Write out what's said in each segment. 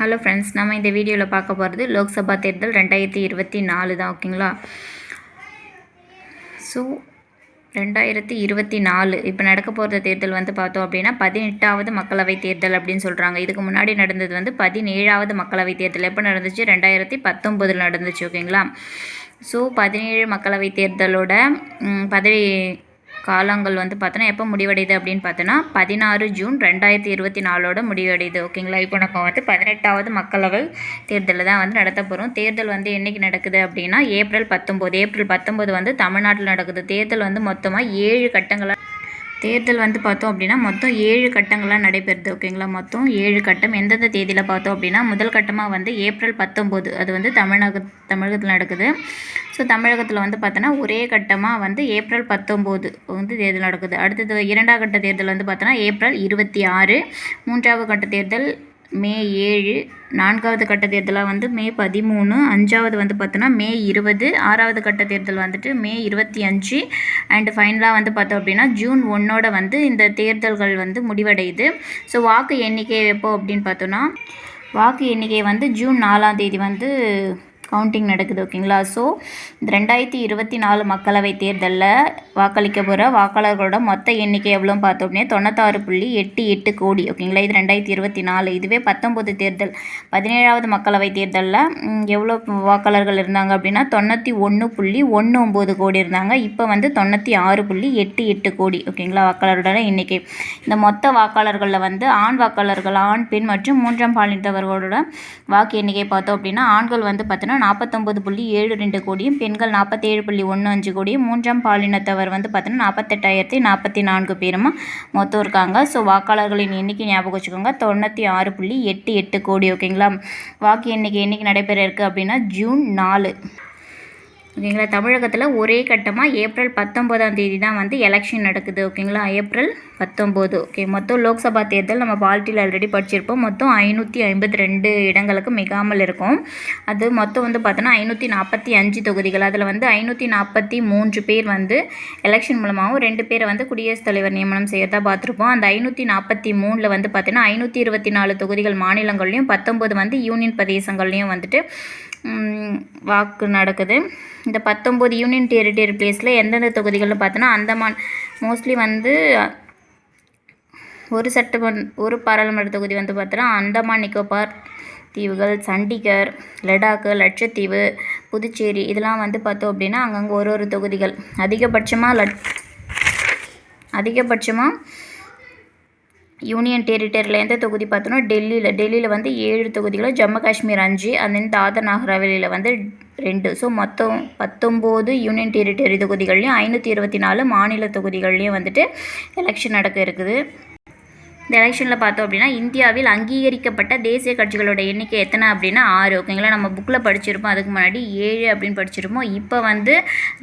Hello friends நம்ம இந்த வீடியோவில் பார்க்க போகிறது லோக்சபா தேர்தல் ரெண்டாயிரத்தி இருபத்தி நாலு தான் ஓகேங்களா ஸோ ரெண்டாயிரத்தி இருபத்தி நாலு இப்போ நடக்க போகிற தேர்தல் வந்து பார்த்தோம் அப்படின்னா பதினெட்டாவது மக்களவை தேர்தல் அப்படின்னு சொல்கிறாங்க இதுக்கு முன்னாடி நடந்தது வந்து பதினேழாவது மக்களவை தேர்தல். எப்போ நடந்துச்சு? ரெண்டாயிரத்தி பத்தொம்போதில் நடந்துச்சு ஓகேங்களா ஸோ பதினேழு மக்களவை தேர்தலோட பதவி காலங்கள் வந்து பார்த்தோன்னா எப்போ முடிவடையுது அப்படின்னு பார்த்தோன்னா பதினாறு ஜூன் ரெண்டாயிரத்தி இருபத்தி நாலோட முடிவடையுது ஓகேங்களா? இப்போ நம்ம வந்து பதினெட்டாவது மக்களவை தேர்தலில் தான் வந்து நடத்த போகிறோம் தேர்தல் வந்து என்னைக்கு நடக்குது அப்படின்னா ஏப்ரல் பத்தொம்போது. ஏப்ரல் பத்தொம்போது வந்து தமிழ்நாட்டில் நடக்குது. தேர்தல் வந்து மொத்தமாக ஏழு கட்டங்களாக தேர்தல் வந்து பார்த்தோம் அப்படின்னா மொத்தம் ஏழு கட்டங்களாக நடைபெறுது ஓகேங்களா? மொத்தம் ஏழு கட்டம். எந்தெந்த தேதியில் பார்த்தோம் அப்படின்னா முதல் கட்டமாக வந்து ஏப்ரல் பத்தொம்போது. அது வந்து தமிழக தமிழகத்தில் நடக்குது. ஸோ தமிழகத்தில் வந்து பார்த்தோன்னா ஒரே கட்டமாக வந்து ஏப்ரல் பத்தொம்போது வந்து தேர்தல் நடக்குது. அடுத்தது இரண்டாவது கட்ட தேர்தல் வந்து பார்த்தோன்னா ஏப்ரல் இருபத்தி ஆறு. மூன்றாவது கட்ட தேர்தல் மே ஏழு நான்காவது கட்ட தேர்தலாக வந்து மே பதிமூணு அஞ்சாவது வந்து பார்த்தோன்னா மே இருபது ஆறாவது கட்ட தேர்தல் வந்துட்டு மே இருபத்தி அஞ்சு. அண்டு ஃபைனலாக வந்து பார்த்தோம் அப்படின்னா ஜூன் ஒன்னோட வந்து இந்த தேர்தல்கள் வந்து முடிவடையுது. ஸோ வாக்கு எண்ணிக்கை எப்போ அப்படின்னு பார்த்தோன்னா வாக்கு எண்ணிக்கை வந்து ஜூன் நாலாம் தேதி வந்து கவுண்டிங் நடக்குது ஓகேங்களா ஸோ ரெண்டாயிரத்தி இருபத்தி நாலு மக்களவை தேர்தலில் வாக்களிக்க போகிற வாக்காளர்களோட மொத்த எண்ணிக்கை எவ்வளோன்னு பார்த்தோம் அப்படின்னா தொண்ணூத்தாறு புள்ளி எட்டு எட்டு கோடி ஓகேங்களா இது ரெண்டாயிரத்தி இருபத்தி நாலு. இதுவே பத்தொம்போது தேர்தல். பதினேழாவது மக்களவை தேர்தலில் எவ்வளோ வாக்காளர்கள் இருந்தாங்க அப்படின்னா தொண்ணூற்றி ஒன்று புள்ளி ஒன்று ஒம்பது கோடி இருந்தாங்க. இப்போ வந்து தொண்ணூற்றி ஆறு புள்ளி எட்டு எட்டு கோடி ஓகேங்களா வாக்காளரோட எண்ணிக்கை. இந்த மொத்த வாக்காளர்களில் வந்து ஆண் வாக்காளர்கள் ஆண் பெண் மற்றும் மூன்றாம் பாலினத்தவர்களோட வாக்கு எண்ணிக்கை பார்த்தோம் அப்படின்னா ஆண்கள் வந்து பார்த்தோன்னா நாற்பத்தொம்பது புள்ளி ஏழு ரெண்டு கோடியும் பெண்கள் நாற்பத்தேழு புள்ளி ஒன்று அஞ்சு கோடியும் மூன்றாம் பாலினத்தவர் வந்து பார்த்தோன்னா நாற்பத்தெட்டாயிரத்தி நாற்பத்தி நான்கு பேருமா மொத்தம் இருக்காங்க. ஸோ வாக்காளர்களின் எண்ணிக்கை ஞாபகம் வச்சுக்கோங்க. தொண்ணூற்றி ஆறு புள்ளி எட்டு எட்டு கோடி ஓகேங்களா வாக்கு எண்ணிக்கை என்றைக்கு நடைபெற இருக்குது அப்படின்னா ஜூன் நாலு. ஓகேங்களா? தமிழகத்தில் ஒரே கட்டமாக ஏப்ரல் பத்தொம்போதாம் தேதி தான் வந்து எலெக்ஷன் நடக்குது ஓகேங்களா? ஏப்ரல் பத்தொம்போது ஓகே மொத்தம் லோக்சபா தேர்தல் நம்ம பால்ட்டியில் ஆல்ரெடி படிச்சிருப்போம். மொத்தம் ஐநூற்றி ஐம்பத்தி ரெண்டு இடங்களுக்கு மிகாமல் இருக்கும். அது மொத்தம் வந்து பார்த்தோன்னா ஐநூற்றி நாற்பத்தி அஞ்சு தொகுதிகள். அதில் வந்து ஐநூற்றி நாற்பத்தி மூன்று பேர் வந்து எலெக்ஷன் மூலமாகவும் ரெண்டு பேரை வந்து குடியரசுத் தலைவர் நியமனம் செய்யறதா பார்த்துருப்போம். அந்த ஐநூற்றி நாற்பத்தி மூணில் வந்து பார்த்தீங்கன்னா ஐநூற்றி இருபத்தி நாலு தொகுதிகள் மாநிலங்கள்லையும் பத்தொம்பது வந்து யூனியன் பிரதேசங்கள்லையும் வந்துட்டு வாக்கு நடக்குது. இந்த பத்தொம்போது யூனியன் டெரிட்டரி பிளேஸில் எந்தெந்த தொகுதிகள்னு பார்த்தோன்னா அந்தமான் மோஸ்ட்லி வந்து ஒரு சட்டமன் ஒரு பாராளுமன்ற தொகுதி வந்து பார்த்தோன்னா அந்தமான் நிக்கோபார் தீவுகள் சண்டிகர் லடாக்கு லட்சத்தீவு புதுச்சேரி இதெல்லாம் வந்து பார்த்தோம் அப்படின்னா அங்கங்கே ஒரு ஒரு தொகுதிகள். அதிகபட்சமாக லட் அதிகபட்சமாக யூனியன் டெரிட்டரியில் எந்த தொகுதி பார்த்தோன்னா டெல்லியில். டெல்லியில் வந்து ஏழு தொகுதிகளும் ஜம்மு காஷ்மீர் அஞ்சு அந்த தாதர் நாகர் வந்து ரெண்டு. ஸோ மொத்தம் பத்தொம்போது யூனியன் டெரிட்டரி தொகுதிகள்லையும் ஐநூற்றி இருபத்தி நாலு மாநில தொகுதிகள்லையும் வந்துட்டு எலெக்ஷன் நடக்க இருக்குது. இந்த எலெக்ஷனில் பார்த்தோம் அப்படின்னா இந்தியாவில் அங்கீகரிக்கப்பட்ட தேசிய கட்சிகளோட எண்ணிக்கை எத்தனை அப்படின்னா ஆறு. ஓகேங்களா? நம்ம புக்கில் படிச்சிருப்போம். அதுக்கு முன்னாடி ஏழு அப்படின்னு படிச்சிருப்போம். இப்போ வந்து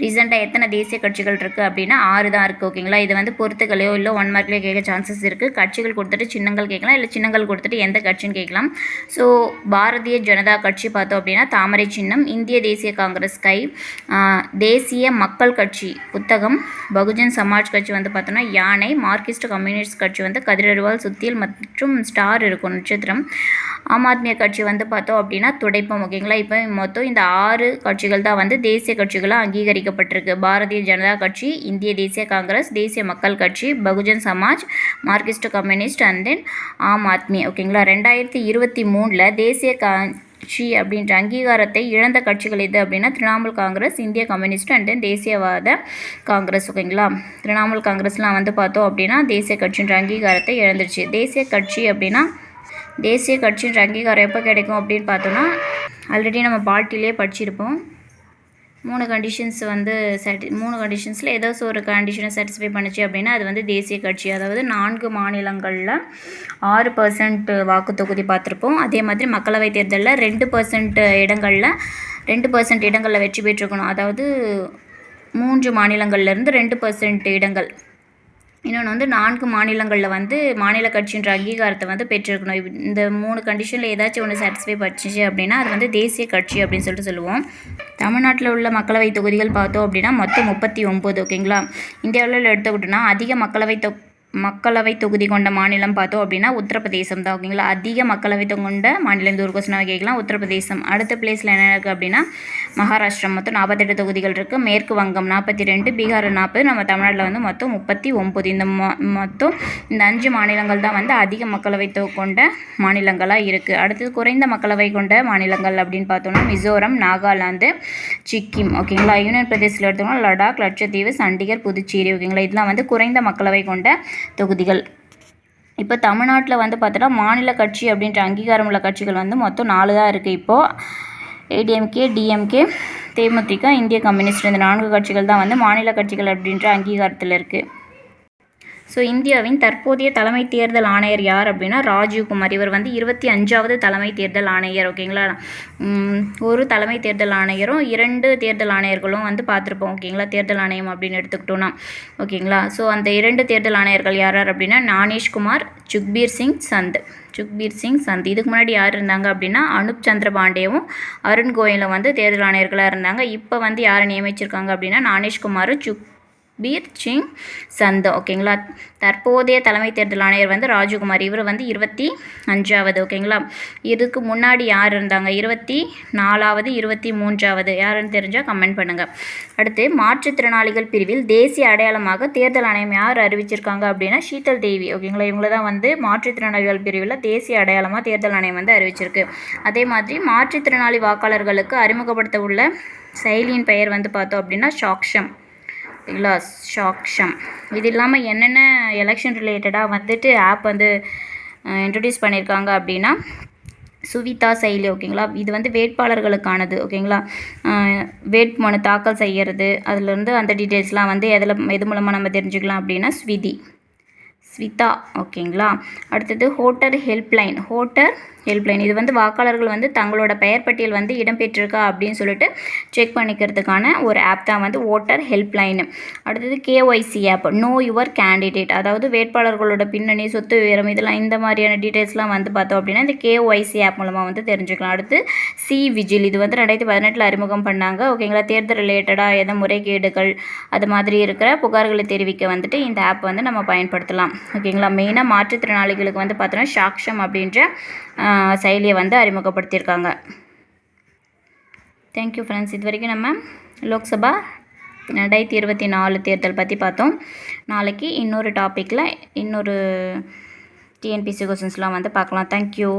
ரீசெண்டாக எத்தனை தேசிய கட்சிகள் இருக்குது அப்படின்னா ஆறு தான் இருக்குது ஓகேங்களா? இது வந்து பொறுத்துக்கலையோ இல்லை ஒன் மார்க்லேயோ கேட்க சான்சஸ் இருக்குது கட்சிகள் கொடுத்துட்டு சின்னங்கள் கேட்கலாம். இல்லை சின்னங்கள் கொடுத்துட்டு எந்த கட்சின்னு கேட்கலாம். ஸோ பாரதிய ஜனதா கட்சி பார்த்தோம் அப்படின்னா தாமரை சின்னம் இந்திய தேசிய காங்கிரஸ் கை தேசிய மக்கள் கட்சி புத்தகம் பகுஜன் சமாஜ் கட்சி வந்து பார்த்தோன்னா யானை மார்க்சிஸ்ட் கம்யூனிஸ்ட் கட்சி வந்து கதிரறிவால் சுத்தியல் மற்றும் ஸ்டார் இருக்கும் நட்சத்திரம். ஆம் ஆத்மிய கட்சி வந்து பார்த்தோம் அப்படின்னா துடைப்பம் ஓகேங்களா? இப்போ மொத்தம் இந்த ஆறு கட்சிகள் தான் வந்து தேசிய கட்சிகளாக அங்கீகரிக்கப்பட்டிருக்கு. பாரதிய ஜனதா கட்சி இந்திய தேசிய காங்கிரஸ் தேசிய மக்கள் கட்சி Bahujan Samaj Marxist communist and then Aam Aadmi ஓகேங்களா? ரெண்டாயிரத்தி இருபத்தி மூணில் தேசிய கா கட்சி அப்படின்ற அங்கீகாரத்தை இழந்த கட்சிகள் எது அப்படின்னா திரிணாமுல் காங்கிரஸ் இந்திய கம்யூனிஸ்ட் அண்ட் தென் தேசியவாத காங்கிரஸ் ஓகேங்களா? திரிணாமுல் காங்கிரஸ்லாம் வந்து பார்த்தோம் அப்படின்னா தேசிய கட்சின்ற அங்கீகாரத்தை இழந்துருச்சு. தேசிய கட்சி அப்படின்னா தேசிய கட்சின்ற அங்கீகாரம் எப்போ கிடைக்கும் அப்படின்னு பார்த்தோன்னா ஆல்ரெடி நம்ம பாட்டிலே படிச்சிருப்போம். மூணு கண்டிஷன்ஸ் வந்து சாட்டி மூணு கண்டிஷன்ஸில் ஏதாச்சும் ஒரு கண்டிஷனை சாட்டிஸ்ஃபை பண்ணுச்சு அப்படின்னா அது வந்து தேசிய கட்சி. அதாவது நான்கு மாநிலங்களில் ஆறு பர்சன்ட் வாக்கு தொகுதி பார்த்துருப்போம். அதே மாதிரி மக்களவைத் தேர்தலில் ரெண்டு பர்சன்ட் இடங்களில் ரெண்டு பர்சன்ட் இடங்களில் வெற்றி பெற்றிருக்கணும். அதாவது மூன்று மாநிலங்கள்லேருந்து ரெண்டு பர்சன்ட் இடங்கள். இன்னொன்று வந்து நான்கு மாநிலங்களில் வந்து மாநில கட்சின்ற அங்கீகாரத்தை வந்து பெற்றிருக்கணும். இந்த மூணு கண்டிஷனில் ஏதாச்சும் ஒன்று சாட்டிஸ்ஃபை பண்ணிச்சு அப்படின்னா அது வந்து தேசிய கட்சி அப்படின்னு சொல்லிட்டு சொல்லுவோம். தமிழ்நாட்டில் உள்ள மக்களவை தொகுதிகள் பார்த்தோம் அப்படின்னா மொத்தம் முப்பத்தி ஒம்பது ஓகேங்களா இந்தியாவில் எடுத்துக்கிட்டோன்னா அதிக மக்களவை தொ மக்களவை தொகுதி கொண்ட மாநிலம் பார்த்தோம் அப்படின்னா உத்தரப்பிரதேசம் தான் ஓகேங்களா? அதிக மக்களவை கொண்ட மாநிலம் இந்த ஒரு கொஸ்டினாக கேட்கலாம். உத்தரப்பிரதேசம். அடுத்த பிளேஸில் என்ன இருக்குது அப்படின்னா மகாராஷ்டிரம் மொத்தம் நாற்பத்தெட்டு தொகுதிகள் இருக்குது மேற்கு வங்கம் நாற்பத்தி ரெண்டு பீகார் நாற்பது நம்ம தமிழ்நாட்டில் வந்து மொத்தம் முப்பத்தி ஒம்பது. இந்த மொ மொத்தம் இந்த அஞ்சு மாநிலங்கள் தான் வந்து அதிக மக்களவை கொண்ட மாநிலங்களாக இருக்குது அடுத்தது குறைந்த மக்களவை கொண்ட மாநிலங்கள் அப்படின்னு பார்த்தோம்னா மிசோரம் நாகாலாந்து சிக்கிம் ஓகேங்களா? யூனியன் பிரதேசத்தில் எடுத்தோம்னா லடாக் லட்சத்தீவு சண்டிகர் புதுச்சேரி ஓகேங்களா? இதெல்லாம் வந்து குறைந்த மக்களவை கொண்ட தொகுதிகள். இப்போ தமிழ்நாட்டில் வந்து பார்த்தோன்னா மாநில கட்சி அப்படின்ற அங்கீகாரம் உள்ள கட்சிகள் வந்து மொத்தம் நாலு தான் இருக்குது இப்போது ஏடிஎம்கே டிஎம்கே தேமுதிக இந்திய கம்யூனிஸ்ட் இந்த நான்கு கட்சிகள் தான் வந்து மாநில கட்சிகள் அப்படின்ற அங்கீகாரத்தில் இருக்குது ஸோ இந்தியாவின் தற்போதைய தலைமை தேர்தல் ஆணையர் யார் அப்படின்னா ராஜீவ்குமார். இவர் வந்து இருபத்தி அஞ்சாவது தலைமை தேர்தல் ஆணையர் ஓகேங்களா ஒரு தலைமை தேர்தல் ஆணையரும் இரண்டு தேர்தல் ஆணையர்களும் வந்து பார்த்துருப்போம் ஓகேங்களா தேர்தல் ஆணையம் அப்படின்னு எடுத்துக்கிட்டோன்னா ஓகேங்களா ஸோ அந்த இரண்டு தேர்தல் ஆணையர்கள் யார் யார் அப்படின்னா நானேஷ்குமார் சுக்பீர் சிங் சந்த். சுக்பீர் சிங் சந்த். இதுக்கு முன்னாடி யார் இருந்தாங்க அப்படின்னா அனுப் சந்திர பாண்டேவும் அருண் கோயலும் வந்து தேர்தல் ஆணையர்களாக இருந்தாங்க. இப்போ வந்து யாரை நியமிச்சிருக்காங்க அப்படின்னா நானேஷ்குமாரும் சுக் பீர் சிங் சந்த் ஓகேங்களா தற்போதைய தலைமை தேர்தல் ஆணையர் வந்து ராஜகுமார். இவர் வந்து இருபத்தி அஞ்சாவது ஓகேங்களா இதுக்கு முன்னாடி யார் இருந்தாங்க? இருபத்தி நாலாவது இருபத்தி மூன்றாவது யாருன்னு தெரிஞ்சால் கமெண்ட் பண்ணுங்கள் அடுத்து மாற்றுத்திறனாளிகள் பிரிவில் தேசிய அடையாளமாக தேர்தல் ஆணையம் யார் அறிவிச்சிருக்காங்க அப்படின்னா சீதல் தேவி ஓகேங்களா இவங்கள தான் வந்து மாற்றுத்திறனாளிகள் பிரிவில் தேசிய அடையாளமாக தேர்தல் ஆணையம் வந்து அறிவிச்சிருக்கு. அதே மாதிரி மாற்றுத்திறனாளி வாக்காளர்களுக்கு அறிமுகப்படுத்த உள்ள செயலியின் பெயர் வந்து பார்த்தோம் அப்படின்னா சாக்ஷம். இல்லை ஷாக்ஷம் இது இல்லாமல் என்னென்ன எலெக்ஷன் ரிலேட்டடாக வந்துட்டு ஆப் வந்து இன்ட்ரடியூஸ் பண்ணியிருக்காங்க அப்படின்னா சுவிதா செயலி ஓகேங்களா இது வந்து வேட்பாளர்களுக்கானது ஓகேங்களா வேட்புமனு தாக்கல் செய்கிறது அதுலேருந்து அந்த டீட்டெயில்ஸ்லாம் வந்து எதில் எது மூலமாக நம்ம தெரிஞ்சுக்கலாம் அப்படின்னா ஸ்விதி ஸ்விதா ஓகேங்களா அடுத்தது ஹோட்டர் ஹெல்ப்லைன் ஹோட்டர் ஹெல்ப்லைன் இது வந்து வாக்காளர்கள் வந்து தங்களோட பெயர் பட்டியல் வந்து இடம்பெற்றிருக்கா அப்படின்னு சொல்லிட்டு செக் பண்ணிக்கிறதுக்கான ஒரு ஆப் தான் வந்து ஓட்டர் ஹெல்ப்லைனு அடுத்தது KYC app know your candidate அதாவது வேட்பாளர்களோட பின்னணி சொத்து விவரம் இதெல்லாம் இந்த மாதிரியான டீட்டெயில்ஸ்லாம் வந்து பார்த்தோம் அப்படின்னா இந்த கேஒய்சி ஆப் மூலமாக வந்து தெரிஞ்சுக்கலாம். அடுத்து சி விஜில் இது வந்து ரெண்டாயிரத்தி பதினெட்டில் அறிமுகம் பண்ணாங்க. ஓகேங்களா தேர்தல் ரிலேட்டடாக எதை முறைகேடுகள் அது மாதிரி இருக்கிற புகார்களை தெரிவிக்க வந்துட்டு இந்த ஆப் வந்து நம்ம பயன்படுத்தலாம். ஓகேங்களா மெயினாக மாற்றுத்திறனாளிகளுக்கு வந்து பார்த்தோன்னா சாக்ஷம் அப்படின்ற செயலியை வந்து அறிமுகப்படுத்தியிருக்காங்க. தேங்க்யூ ஃப்ரெண்ட்ஸ் இது வரைக்கும் நம்ம லோக்சபா ரெண்டாயிரத்தி இருபத்தி நாலு தேர்தல் பற்றி பார்த்தோம். நாளைக்கு இன்னொரு டாப்பிக்கில் இன்னொரு டிஎன்பிசி கொஸ்டின்ஸ்லாம் வந்து பார்க்கலாம். தேங்க்யூ